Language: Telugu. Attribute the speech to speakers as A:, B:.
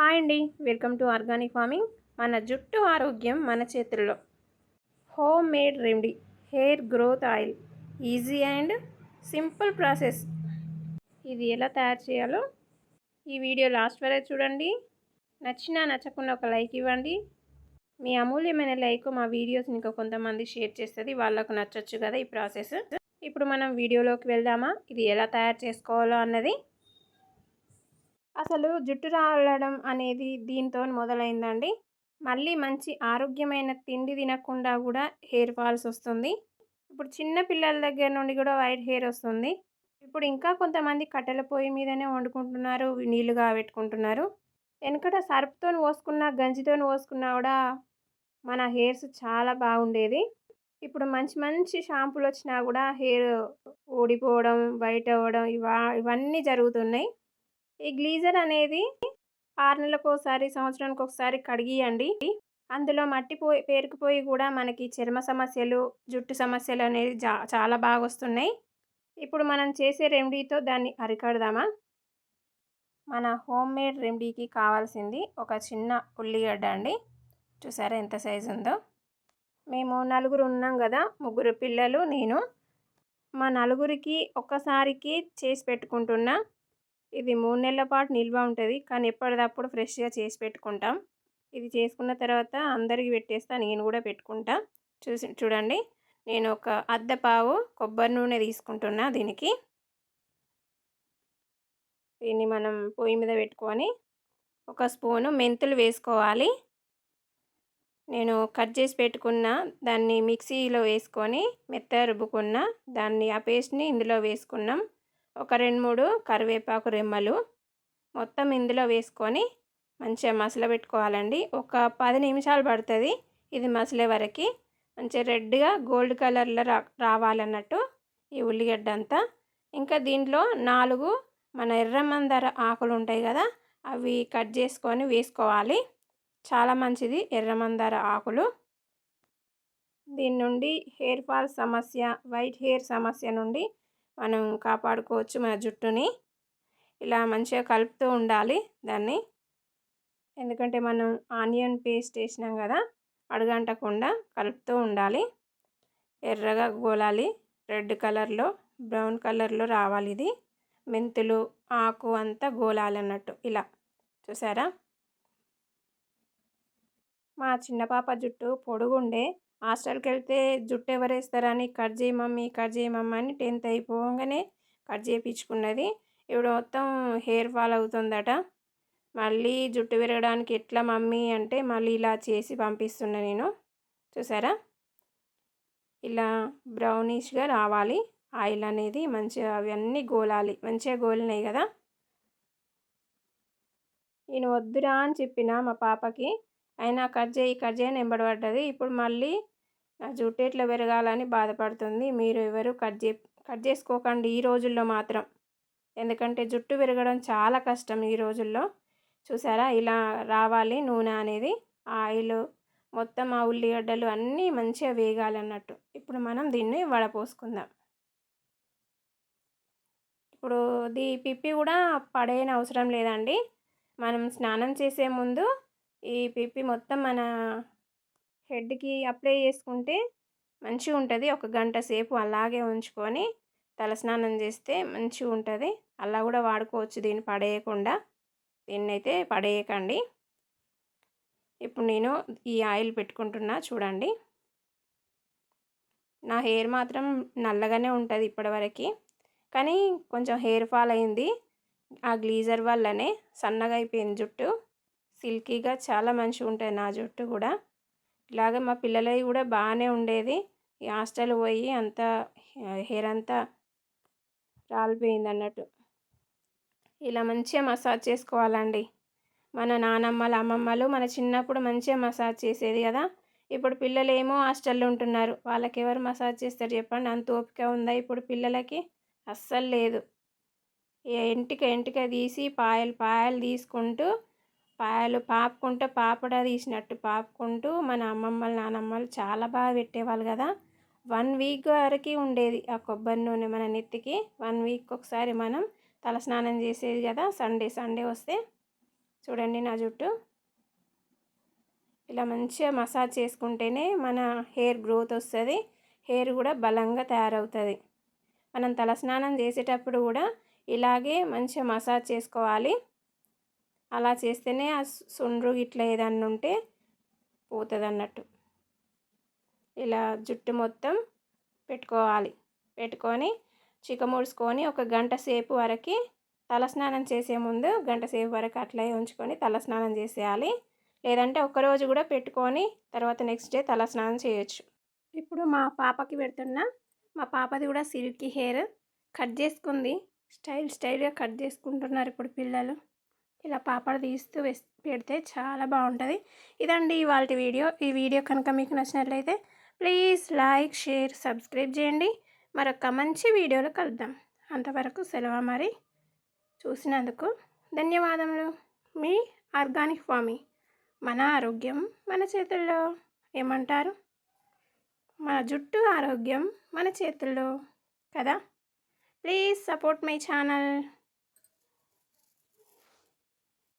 A: హాయ్ అండి. Welcome to organic farming. మన జుట్టు ఆరోగ్యం మన చేతుల్లో. Home made remedy hair growth oil easy and simple process. ఇది ఎలా తయారు చేయాలో ఈ వీడియో లాస్ట్ వరకు చూడండి. నచ్చినా నచ్చకుండా ఒక లైక్ ఇవ్వండి. మీ అమూల్యమైన లైక్ మా వీడియోస్ ఇంకా కొంతమంది షేర్ చేస్తుంది వాళ్ళకు నచ్చొచ్చు కదా ఈ ప్రాసెస్. ఇప్పుడు మనం వీడియోలోకి వెళ్దామా? ఇది ఎలా తయారు చేసుకోవాలో అన్నది అసలు జుట్టు రాలడం అనేది దీంతో మొదలైందండి. మళ్ళీ మంచి ఆరోగ్యమైన తిండి తినకుండా కూడా హెయిర్ ఫాల్స్ వస్తుంది. ఇప్పుడు చిన్న పిల్లల దగ్గర నుండి కూడా వైట్ హెయిర్ వస్తుంది. ఇప్పుడు ఇంకా కొంతమంది కట్టెల పొయ్యి మీదనే వండుకుంటున్నారు నీళ్ళు పెట్టుకుంటున్నారు వెనకట సర్పుతో పోసుకున్న గంజితో పోసుకున్నా కూడా మన హెయిర్స్ చాలా బాగుండేది. ఇప్పుడు మంచి మంచి షాంపూలు వచ్చినా కూడా హెయిర్ ఊడిపోవడం బయట అవ్వడం ఇవా ఇవన్నీ జరుగుతున్నాయి. ఈ గ్లీజర్ అనేది ఆరు నెలలకు ఒకసారి సంవత్సరానికి ఒకసారి కడిగియండి. అందులో మట్టి పోయి పేరుకుపోయి కూడా మనకి చర్మ సమస్యలు జుట్టు సమస్యలు అనేది చాలా బాగా వస్తున్నాయి. ఇప్పుడు మనం చేసే రెమెడీతో దాన్ని అరికడదామా? మన హోమ్ మేడ్ రెమెడీకి కావాల్సింది ఒక చిన్న ఉల్లిగడ్డ అండి. చూసారా ఎంత సైజు ఉందో? మేము నలుగురు ఉన్నాం కదా ముగ్గురు పిల్లలు నేను. మా నలుగురికి ఒక్కసారికి చేసి పెట్టుకుంటున్నా. ఇది మూడు నెలల పాటు నిల్వ ఉంటుంది. కానీ ఎప్పటిదప్పుడు ఫ్రెష్గా చేసి పెట్టుకుంటాం. ఇది చేసుకున్న తర్వాత అందరికి పెట్టేస్తా నేను కూడా పెట్టుకుంటా. చూసి చూడండి. నేను ఒక అద్దపావు కొబ్బరి నూనె తీసుకుంటున్నా దీనికి. దీన్ని మనం పొయ్యి మీద పెట్టుకొని ఒక స్పూను మెంతులు వేసుకోవాలి. నేను కట్ చేసి పెట్టుకున్న దాన్ని మిక్సీలో వేసుకొని మెత్త రుబ్బుకున్న దాన్ని ఆ పేస్ట్ని ఇందులో వేసుకున్నాం. ఒక రెండు మూడు కరివేపాకు రెమ్మలు మొత్తం ఇందులో వేసుకొని మంచిగా మసల పెట్టుకోవాలండి. ఒక పది నిమిషాలు పడుతుంది. ఇది మసలే వరకు మంచిగా రెడ్గా గోల్డ్ కలర్లో రా రావాలన్నట్టు ఈ ఉల్లిగడ్డ అంతా ఇంకా దీంట్లో నాలుగు మన ఎర్రమందర ఆకులు ఉంటాయి కదా అవి కట్ చేసుకొని వేసుకోవాలి. చాలా మంచిది ఎర్రమందార ఆకులు. దీని నుండి హెయిర్ ఫాల్ సమస్య వైట్ హెయిర్ సమస్య నుండి మనం కాపాడుకోవచ్చు మన జుట్టుని. ఇలా మంచిగా కలుపుతూ ఉండాలి దాన్ని. ఎందుకంటే మనం ఆనియన్ పేస్ట్ వేసినాం కదా అడుగంటకుండా కలుపుతూ ఉండాలి. ఎర్రగా గోలాలి. రెడ్ కలర్లో బ్రౌన్ కలర్లో రావాలి ఇది. మెంతులు ఆకు అంతా గోలాలి అన్నట్టు ఇలా. చూసారా? మా చిన్న పాప జుట్టు పొడుగుండే హాస్టల్కి వెళ్తే జుట్టు ఎవరు వేస్తారని కట్ చేయి మమ్మీ కట్ చేయి మమ్మీ అని టెన్త్ అయిపోగానే కట్ చేయించుకున్నది. ఇప్పుడు మొత్తం హెయిర్ ఫాల్ అవుతుందట. మళ్ళీ జుట్టు పెరగడానికి ఎట్లా మమ్మీ అంటే మళ్ళీ ఇలా చేసి పంపిస్తున్నా నేను. చూసారా? ఇలా బ్రౌనిష్గా రావాలి. ఆయిల్ అనేది మంచిగా అవన్నీ గోలాలి. మంచిగా గోలినాయి కదా? నేను వద్దురా అని చెప్పిన మా పాపకి. అయినా కట్ చేయి కట్ చేయని ఎంబడబడ్డది. ఇప్పుడు మళ్ళీ నా జుట్టు ఎట్లా పెరగాలని బాధపడుతుంది. మీరు ఎవరు కట్ చే కట్ చేసుకోకండి ఈ రోజుల్లో మాత్రం. ఎందుకంటే జుట్టు పెరగడం చాలా కష్టం ఈ రోజుల్లో. చూసారా? ఇలా రావాలి నూనె అనేది. ఆయిల్ మొత్తం ఆ ఉల్లిగడ్డలు అన్నీ మంచిగా వేగాలన్నట్టు. ఇప్పుడు మనం దీన్ని వడపోసుకుందాం. ఇప్పుడు దీ పిప్పి కూడా పడేయని అవసరం లేదండి. మనం స్నానం చేసే ముందు ఈ పిప్పి మొత్తం మన హెడ్కి అప్లై చేసుకుంటే మంచిగా ఉంటుంది. ఒక గంట సేపు అలాగే ఉంచుకొని తలస్నానం చేస్తే మంచిగా ఉంటుంది. అలా కూడా వాడుకోవచ్చు. దీన్ని పడేయకుండా. దీన్ని అయితే పడేయకండి. ఇప్పుడు నేను ఈ ఆయిల్ పెట్టుకుంటున్నా చూడండి. నా హెయిర్ మాత్రం నల్లగానే ఉంటుంది ఇప్పటివరకు. కానీ కొంచెం హెయిర్ ఫాల్ అయింది. ఆ గ్లీజర్ వల్లనే సన్నగా అయిపోయింది జుట్టు. సిల్కీగా చాలా మంచిగా ఉంటుంది నా జుట్టు కూడా. ఇలాగ మా పిల్లలవి కూడా బాగానే ఉండేది. ఈ హాస్టల్ పోయి అంతా హెయిర్ అంతా రాలిపోయింది అన్నట్టు ఇలా మంచిగా మసాజ్ చేసుకోవాలండి. మన నానమ్మలు అమ్మమ్మలు మన చిన్నప్పుడు మంచిగా మసాజ్ చేసేది కదా. ఇప్పుడు పిల్లలు ఏమో హాస్టల్లో ఉంటున్నారు. వాళ్ళకి ఎవరు మసాజ్ చేస్తారు చెప్పండి? అంత ఓపిక ఉందా ఇప్పుడు పిల్లలకి? అస్సలు లేదు. ఎంటిక ఎంటిక తీసి పాయలు పాయలు తీసుకుంటూ పాయలు పాపుకుంటే పాపడ తీసినట్టు పాపుకుంటూ మన అమ్మమ్మలు నానమ్మలు చాలా బాగా పెట్టేవాళ్ళు కదా. వన్ వీక్ వరకు ఉండేది ఆ కొబ్బరి నూనె మన నెత్తికి. వన్ వీక్ ఒకసారి మనం తలస్నానం చేసేది కదా సండే సండే వస్తే. చూడండి నా జుట్టు. ఇలా మంచిగా మసాజ్ చేసుకుంటేనే మన హెయిర్ గ్రోత్ వస్తుంది. హెయిర్ కూడా బలంగా తయారవుతుంది. మనం తలస్నానం చేసేటప్పుడు కూడా ఇలాగే మంచిగా మసాజ్ చేసుకోవాలి. అలా చేస్తేనే ఆ సుండ్రు ఇట్లా ఏదన్నా ఉంటే పోతుంది అన్నట్టు ఇలా జుట్టు మొత్తం పెట్టుకోవాలి. పెట్టుకొని చికముడుచుకొని ఒక గంట సేపు వరకు తలస్నానం చేసే ముందు గంట సేపు వరకు అట్లే ఉంచుకొని తలస్నానం చేసేయాలి. లేదంటే ఒకరోజు కూడా పెట్టుకొని తర్వాత నెక్స్ట్ డే తలస్నానం చేయొచ్చు. ఇప్పుడు మా పాపకి పెడుతున్నా మా పాపది కూడా సిల్కీ హెయిర్ కట్ చేసుకుంది. స్టైల్ స్టైల్గా కట్ చేసుకుంటున్నారు ఇప్పుడు పిల్లలు. ఇలా పాపడ తీస్తూ పెడితే చాలా బాగుంటుంది. ఇదండి ఇవాళ వీడియో. ఈ వీడియో కనుక మీకు నచ్చినట్లయితే ప్లీజ్ లైక్ షేర్ సబ్స్క్రైబ్ చేయండి. మరొక మంచి వీడియోలో కలుద్దాం. అంతవరకు సెలవు మరి. చూసినందుకు ధన్యవాదములు. మీ ఆర్గానిక్ ఫార్మింగ్ మన ఆరోగ్యం మన చేతుల్లో. ఏమంటారు? మన జుట్టు ఆరోగ్యం మన చేతుల్లో. కదా? Please support my channel.